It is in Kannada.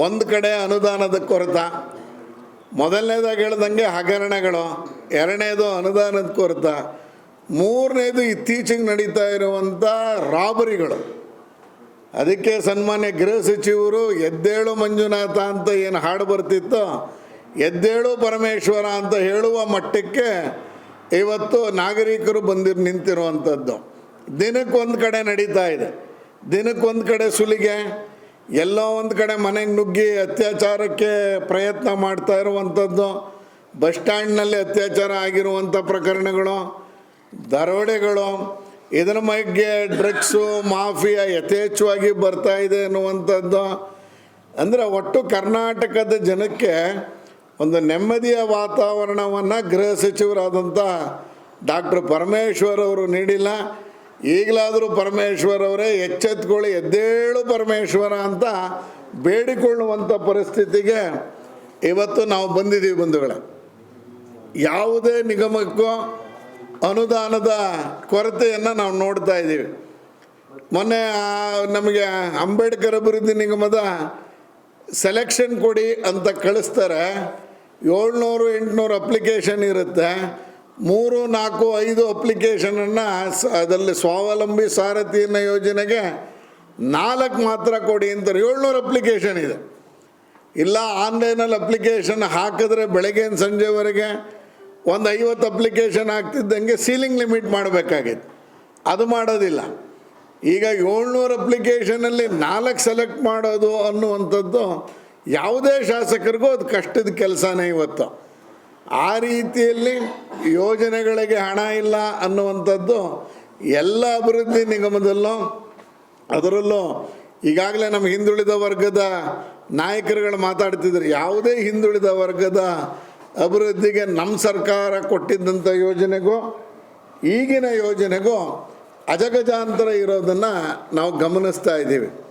ಒಂದು ಕಡೆ ಅನುದಾನದ ಕೊರತ. ಮೊದಲನೇದಾಗಿ ಹೇಳ್ದಂಗೆ ಹಗರಣಗಳು, ಎರಡನೇದು ಅನುದಾನದ ಕೊರತ, ಮೂರನೇದು ಇತ್ತೀಚೆಗೆ ನಡೀತಾ ಇರುವಂಥ ರಾಬರಿಗಳು. ಅದಕ್ಕೆ ಸನ್ಮಾನ್ಯ ಗೃಹ ಸಚಿವರು ಎದ್ದೇಳು ಮಂಜುನಾಥ ಅಂತ ಏನು ಹಾಡು ಬರ್ತಿತ್ತೋ, ಎದ್ದೇಳು ಪರಮೇಶ್ವರ ಅಂತ ಹೇಳುವ ಮಟ್ಟಕ್ಕೆ ಇವತ್ತು ನಾಗರಿಕರು ಬಂದಿರ್ ನಿಂತಿರುವಂಥದ್ದು ದಿನಕ್ಕೊಂದು ಕಡೆ ನಡೀತಾ ಇದೆ. ದಿನಕ್ಕೊಂದು ಕಡೆ ಸುಲಿಗೆ ಎಲ್ಲೋ ಒಂದು ಕಡೆ ಮನೆಗೆ ನುಗ್ಗಿ ಅತ್ಯಾಚಾರಕ್ಕೆ ಪ್ರಯತ್ನ ಮಾಡ್ತಾ ಇರುವಂಥದ್ದು, ಬಸ್ ಸ್ಟ್ಯಾಂಡ್ನಲ್ಲಿ ಅತ್ಯಾಚಾರ ಆಗಿರುವಂಥ ಪ್ರಕರಣಗಳು, ದರೋಡೆಗಳು, ಇದರ ಬಗ್ಗೆ ಡ್ರಗ್ಸು, ಮಾಫಿಯಾ ಯಥೇಚ್ಛವಾಗಿ ಬರ್ತಾ ಇದೆ ಅನ್ನುವಂಥದ್ದು. ಅಂದರೆ ಒಟ್ಟು ಕರ್ನಾಟಕದ ಜನಕ್ಕೆ ಒಂದು ನೆಮ್ಮದಿಯ ವಾತಾವರಣವನ್ನು ಗೃಹ ಸಚಿವರಾದಂಥ ಡಾಕ್ಟರ್ ಪರಮೇಶ್ವರ್ ಅವರು ನೀಡಿಲ್ಲ. ಈಗಲಾದರೂ ಪರಮೇಶ್ವರ್ ಅವರೇ ಎಚ್ಚೆತ್ಕೊಳ್ಳಿ, ಎದ್ದೇಳು ಪರಮೇಶ್ವರ ಅಂತ ಬೇಡಿಕೊಳ್ಳುವಂಥ ಪರಿಸ್ಥಿತಿಗೆ ಇವತ್ತು ನಾವು ಬಂದಿದ್ದೀವಿ ಬಂಧುಗಳೇ. ಯಾವುದೇ ನಿಗಮಕ್ಕೂ ಅನುದಾನದ ಕೊರತೆಯನ್ನು ನಾವು ನೋಡ್ತಾ ಇದ್ದೀವಿ. ಮೊನ್ನೆ ನಮಗೆ ಅಂಬೇಡ್ಕರ್ ಅಭಿವೃದ್ಧಿ ನಿಗಮದ ಸೆಲೆಕ್ಷನ್ ಕೊಡಿ ಅಂತ ಕಳಿಸ್ತಾರೆ. ಏಳ್ನೂರು ಎಂಟುನೂರು ಅಪ್ಲಿಕೇಶನ್ ಇರುತ್ತೆ. ಮೂರು, ನಾಲ್ಕು, ಐದು ಅಪ್ಲಿಕೇಶನನ್ನು ಅದರಲ್ಲಿ ಸ್ವಾವಲಂಬಿ ಸಾರಥಿಯನ್ನ ಯೋಜನೆಗೆ ನಾಲ್ಕು ಮಾತ್ರ ಕೊಡಿ ಅಂತಾರೆ. ಏಳ್ನೂರು ಅಪ್ಲಿಕೇಶನ್ ಇದೆ. ಇಲ್ಲ ಆನ್ಲೈನಲ್ಲಿ ಅಪ್ಲಿಕೇಶನ್ ಹಾಕಿದ್ರೆ ಬೆಳಗ್ಗೆಯಿಂದ ಸಂಜೆವರೆಗೆ ಒಂದು ಐವತ್ತು ಅಪ್ಲಿಕೇಶನ್ ಆಗ್ತಿದ್ದಂಗೆ ಸೀಲಿಂಗ್ ಲಿಮಿಟ್ ಮಾಡಬೇಕಾಗಿತ್ತು. ಅದು ಮಾಡೋದಿಲ್ಲ. ಈಗ ಏಳ್ನೂರು ಅಪ್ಲಿಕೇಶನಲ್ಲಿ ನಾಲ್ಕು ಸೆಲೆಕ್ಟ್ ಮಾಡೋದು ಅನ್ನುವಂಥದ್ದು ಯಾವುದೇ ಶಾಸಕರಿಗೂ ಅದು ಕಷ್ಟದ ಕೆಲಸನೇ ಇವತ್ತು. ಆ ರೀತಿಯಲ್ಲಿ ಯೋಜನೆಗಳಿಗೆ ಹಣ ಇಲ್ಲ ಅನ್ನುವಂಥದ್ದು ಎಲ್ಲ ಅಭಿವೃದ್ಧಿ ನಿಗಮದಲ್ಲೂ, ಅದರಲ್ಲೂ ಈಗಾಗಲೇ ನಮ್ಮ ಹಿಂದುಳಿದ ವರ್ಗದ ನಾಯಕರುಗಳು ಮಾತಾಡ್ತಿದ್ರು, ಯಾವುದೇ ಹಿಂದುಳಿದ ವರ್ಗದ ಅಭಿವೃದ್ಧಿಗೆ ನಮ್ಮ ಸರ್ಕಾರ ಕೊಟ್ಟಿದ್ದಂಥ ಯೋಜನೆಗೂ, ಈಗಿನ ಯೋಜನೆಗೂ ಅಜಗಜಾಂತರ ಇರೋದನ್ನು ನಾವು ಗಮನಿಸ್ತಾ ಇದ್ದೀವಿ.